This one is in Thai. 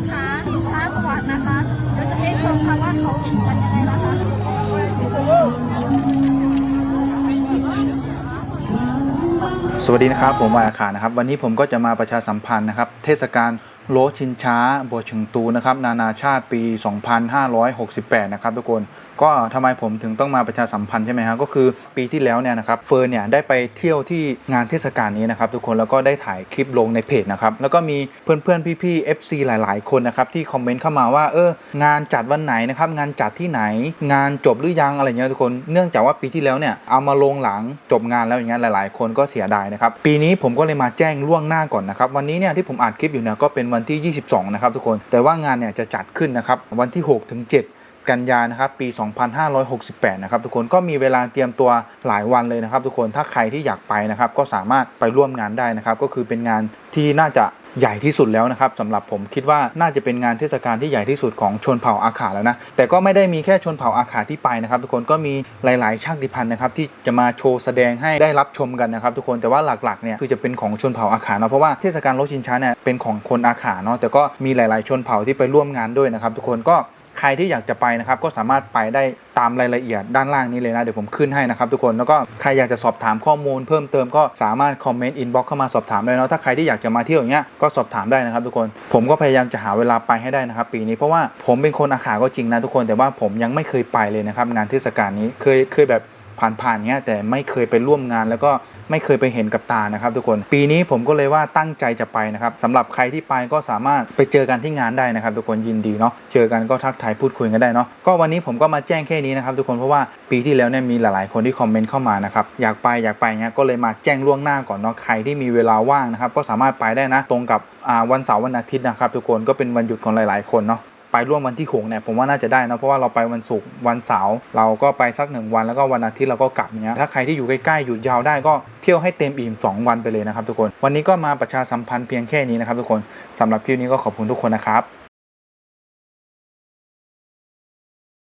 คนคะช้าสวัสดนะคะเดี๋ยวจะให้ชมค่ะว่าเขาขิงกันยังไงนะคะสวัสดีนะครับ ผมวายอาคารนะครับ วันนี้ผมก็จะมาประชาสัมพันธ์นะครับ เทศกาลโลชินช้าโบวชิงตูนะครับ นานาชาติปี 2568 นะครับทุกคน ก็ทำไมผมถึงต้องมาประชาสัมพันธ์ใช่ไหมครับก็คือปีที่แล้วเนี่ยนะครับเฟิร์นเนี่ยได้ไปเที่ยวที่งานเทศกาลนี้นะครับทุกคนแล้วก็ได้ถ่ายคลิปลงในเพจนะครับแล้วก็มีเพื่อนๆพี่ๆ FC หลาย ๆ คนนะครับที่คอมเมนต์เข้ามาว่าเอองานจัดวันไหนนะครับงานจัดที่ไหน งานจบหรือยังอะไรเงี้ยทุกคนเนื่องจากว่าปีที่แล้วเนี่ยเอามาลงหลังจบงานแล้วอย่างเงี้ยหลาย ๆ คนก็เสียดายนะครับปีนี้ผมก็เลยมาแจ้งล่วงหน้าก่อนนะครับวันนี้เนี่ยที่ผมอัดคลิปอยู่เนี่ยก็เป็นวันที่ 22 นะครับทุกคน แต่ว่างานเนี่ยจะจัดขึ้นนะครับวันที่ 6 ถึง 7 กันยานะครับปี 2568 นะครับทุกคนก็มีเวลาเตรียมตัวหลายวันเลยนะครับทุกคนถ้าใครที่อยากไปนะครับก็สามารถไปร่วมงานได้นะครับก็คือเป็นงานที่น่าจะใหญ่ที่สุดแล้วนะครับสำหรับผมคิดว่าน่าจะเป็นงานเทศกาลที่ใหญ่ที่สุดของชนเผ่าอาขาแล้วนะแต่ก็ไม่ได้มีแค่ชนเผ่าอาขาที่ไปนะครับ ทุกคนก็มีหลาย ๆ ชาติพันธุ์นะครับที่จะมาโชว์แสดงให้ได้รับชมกันนะครับ ทุกคนแต่ว่าหลัก ๆ เนี่ยคือจะเป็นของชนเผ่าอาขาเนาะเพราะว่าเทศกาลรถชินช้าเนี่ยเป็นของคนอาขาเนาะแต่ก็มีหลาย ๆ ชนเผ่าที่ไปร่วมงานด้วยนะครับ ทุกคนก็ ใครที่อยากจะไปนะครับก็สามารถไปได้ตามรายละเอียดด้านล่างนี้เลยนะ เดี๋ยวผมขึ้นให้นะครับทุกคนแล้วก็ใครอยากจะสอบถามข้อมูลเพิ่มเติมก็สามารถคอมเมนต์อินบ็อกซ์เข้ามาสอบถามได้เนาะถ้าใครที่อยากจะมาเที่ยวอย่างเงี้ยก็สอบถามได้นะครับทุกคนผมก็พยายามจะหาเวลาไปให้ได้นะครับปีนี้เพราะว่าผมเป็นคนอาขาก็จริงนะทุกคนแต่ว่าผมยังไม่เคยไปเลยนะครับงานเทศกาลนี้เคยเคยแบบผ่านๆเงี้ยแต่ไม่เคยไปร่วมงานแล้วก็ ไม่เคยไปเห็นกับตานะครับทุกคน ปีนี้ผมก็เลยว่าตั้งใจจะไปนะครับสำหรับใครที่ไปก็สามารถไปเจอกันที่งานได้นะครับ ทุกคนยินดีเนาะเจอกันก็ทักทายพูดคุยกันได้เนาะก็วันนี้ผมก็มาแจ้งแค่นี้นะครับทุกคนเพราะว่าปีที่แล้วเนี่ยมีหลายๆ คนที่คอมเมนต์เข้ามานะครับอยากไปอยากไปเงี้ยก็เลยมาแจ้งล่วงหน้าก่อนเนาะใครที่มีเวลาว่างนะครับก็สามารถไปได้นะ ตรงกับวันเสาร์วันอาทิตย์นะครับทุกคนก็เป็นวันหยุดของหลาย ๆ คนเนาะ ไปร่วมวันที่หกเนี่ยผมว่าน่าจะได้นะเพราะว่าเราไปวันศุกร์วันเสาร์เราก็ไปสักหนึ่งวันแล้วก็วันอาทิตย์เราก็กลับเนี้ยถ้าใครที่อยู่ใกล้ๆอยู่ยาวได้ก็เที่ยวให้เต็มอิ่ม 2 วันไปเลยนะครับทุกคน วันนี้ก็มาประชาสัมพันธ์เพียงแค่นี้นะครับทุกคนสำหรับคลิปนี้ก็ขอบคุณทุกคนนะครับ